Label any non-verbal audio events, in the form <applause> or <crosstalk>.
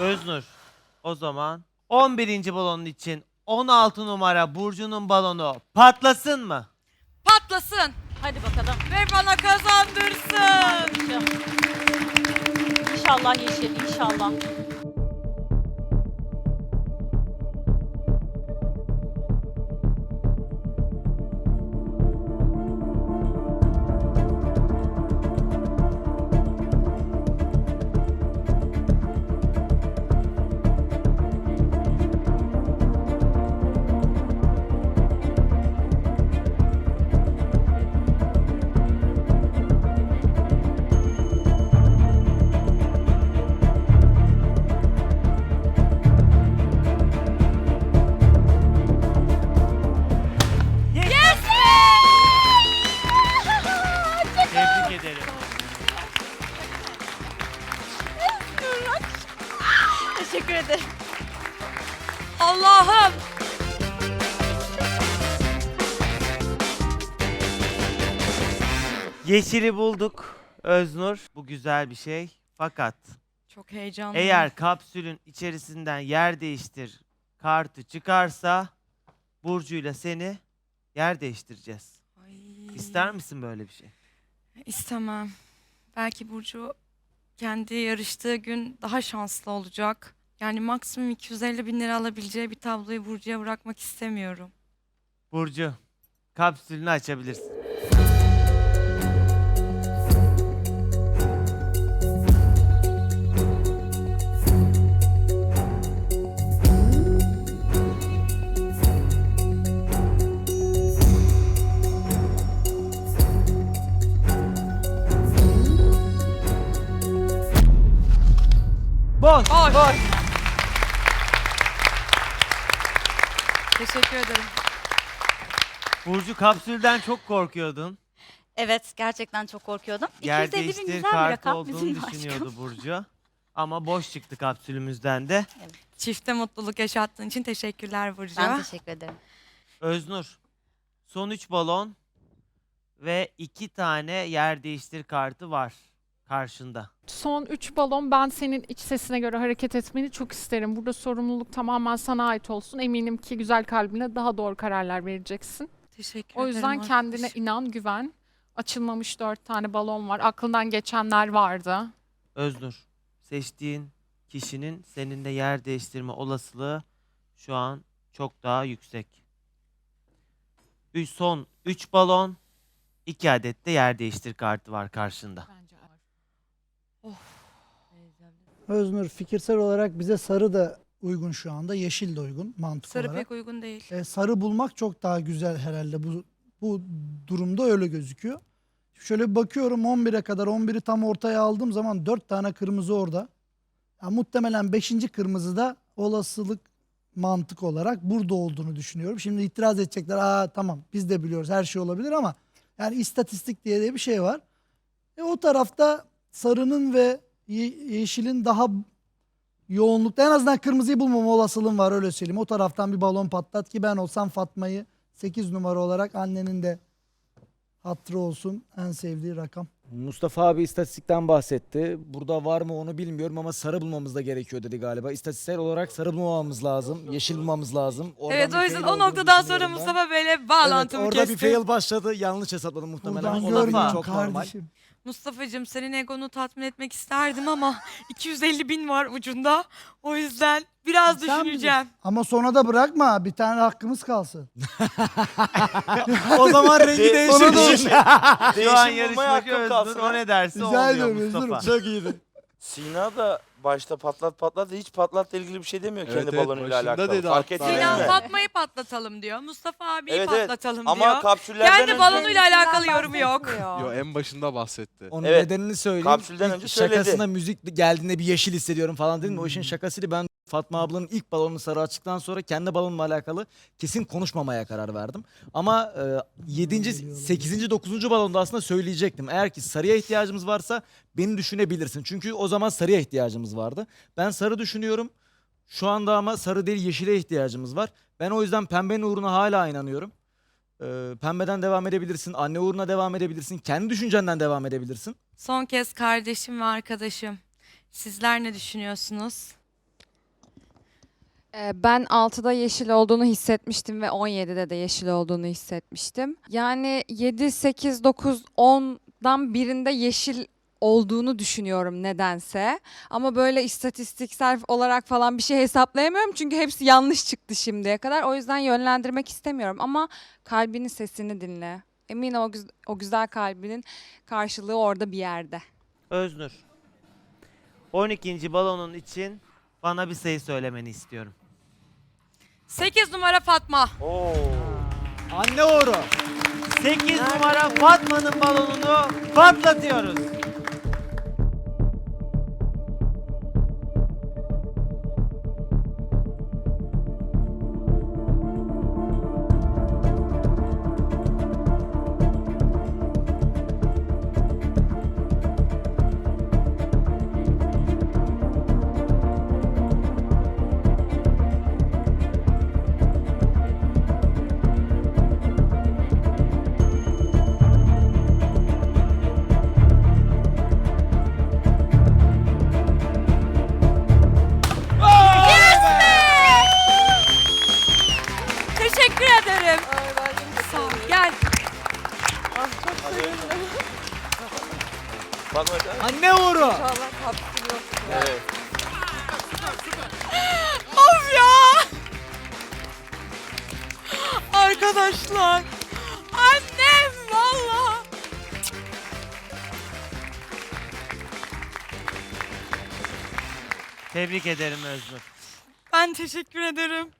Öznur. O zaman 11. balonun için 16 numara Burcu'nun balonu patlasın mı? Patlasın Hadi bakalım. ve bana kazandırsın. İnşallah yeşil, inşallah. Yeşili bulduk Öznur. Bu güzel bir şey. Fakat Çok heyecanlı. eğer kapsülün içerisinden yer değiştir kartı çıkarsa Burcu'yla seni yer değiştireceğiz. Ay, İster misin böyle bir şey? İstemem. Belki Burcu kendi yarıştığı gün daha şanslı olacak. Yani maksimum 250 bin lira alabileceği bir tabloyu Burcu'ya bırakmak istemiyorum. Burcu kapsülünü açabilirsin. Boş. Boş. Teşekkür ederim. Burcu kapsülden çok korkuyordun. Evet, gerçekten çok korkuyordum. Yer 250 bin değiştir güzel bir kartı rakam olduğunu bizim düşünüyordu aşkım. Burcu. Ama boş çıktı kapsülümüzden de. Çifte mutluluk yaşattığın için teşekkürler Burcu. Ben teşekkür ederim. Öznur. Son 3 balon ve 2 tane yer değiştir kartı var karşında. Son 3 balon ben senin iç sesine göre hareket etmeni çok isterim. Burada sorumluluk tamamen sana ait olsun. Eminim ki güzel kalbine daha doğru kararlar vereceksin. Teşekkür O ederim. yüzden kendine arkadaşım. inan, güven. Açılmamış 4 tane balon var. Aklından geçenler vardı. Öznur. Seçtiğin kişinin seninle yer değiştirme olasılığı şu an çok daha yüksek. Üç, son 3 balon, 2 adet de yer değiştir kartı var karşında. Bence Öznur fikirsel olarak bize sarı da uygun şu anda. Yeşil de uygun mantık Sarı olarak. pek uygun değil. E, sarı bulmak çok daha güzel herhalde bu bu durumda öyle gözüküyor. Şöyle bir bakıyorum 11'e kadar 11'i tam ortaya aldığım zaman 4 tane kırmızı orada. Ya, muhtemelen 5. kırmızı da olasılık mantık olarak burada olduğunu düşünüyorum. Şimdi itiraz edecekler. Aa tamam biz de biliyoruz her şey olabilir ama yani istatistik diye de bir şey var. E, o tarafta sarının ve ye- yeşilin daha yoğunlukta en azından kırmızıyı bulmama olasılığım var öyle söyleyeyim. O taraftan bir balon patlat ki ben olsam Fatma'yı 8 numara olarak annenin de hatırı olsun en sevdiği rakam. Mustafa abi istatistikten bahsetti. Burada var mı onu bilmiyorum ama sarı bulmamız da gerekiyor dedi galiba. İstatistiksel olarak sarı bulmamamız lazım. Yeşil bulmamız lazım. Oradan evet bir o yüzden fail o olduğunu noktadan sonra düşünüyorum ben. Mustafa Bey'le Evet, bağlantımı orada kestim. bir fail başladı. Yanlış hesapladım muhtemelen. Buradan Olabilir, görmüyorum çok normal. kardeşim. Mustafa'cığım senin egonu tatmin etmek isterdim ama <laughs> 250 bin var ucunda. O yüzden biraz Sen düşüneceğim. Ama sonra da bırakma bir tane hakkımız kalsın. o zaman rengi Ona da- değişir. Şu an Değişim bulmaya yarışmacı kalsın. o ne derse o Rica oluyor ediyorum, Mustafa. Öznur'um. Çok iyiydi. Sina da başta patlat patlat da hiç patlatla ilgili bir şey demiyor Evet, kendi evet, balonuyla başında alakalı. dedi Fark hatta ettiniz. Sinan mi? Fatma'yı patlatalım diyor. Mustafa abiyi Evet, evet. patlatalım Ama diyor. kapsüllerden Kendi önce, balonuyla alakalı yorumu yok. Yo en başında bahsetti. Onun Evet. nedenini söyleyeyim. Kapsülden İlk önce söyledi. Şakasına müzik geldiğinde bir yeşil hissediyorum falan dedim. O işin şakasıydı. Ben Fatma ablanın ilk balonunu sarı açtıktan sonra kendi balonumla alakalı kesin konuşmamaya karar verdim. Ama e, 7. 8. 9. balonda aslında söyleyecektim. Eğer ki sarıya ihtiyacımız varsa beni düşünebilirsin. Çünkü o zaman sarıya ihtiyacımız vardı. Ben sarı düşünüyorum. Şu anda ama sarı değil yeşile ihtiyacımız var. Ben o yüzden pembenin uğruna hala inanıyorum. Ee, pembeden devam edebilirsin. Anne uğruna devam edebilirsin. Kendi düşüncenden devam edebilirsin. Son kez kardeşim ve arkadaşım. Sizler ne düşünüyorsunuz? Ee, Ben 6'da yeşil olduğunu hissetmiştim ve 17'de de yeşil olduğunu hissetmiştim. Yani 7, 8, 9, 10'dan birinde yeşil olduğunu düşünüyorum nedense. Ama böyle istatistiksel olarak falan bir şey hesaplayamıyorum çünkü hepsi yanlış çıktı şimdiye kadar. O yüzden yönlendirmek istemiyorum ama kalbinin sesini dinle. Eminim o, güz- o güzel kalbinin karşılığı orada bir yerde. Öznur. 12. balonun için bana bir sayı söylemeni istiyorum. 8 numara Fatma. Oo. Anne uğru. 8 numara Fatma'nın balonunu patlatıyoruz. Fatma Can. Anne uğru. Evet. Of ya. Arkadaşlar. Annem valla. Tebrik ederim Öznur. Ben teşekkür ederim.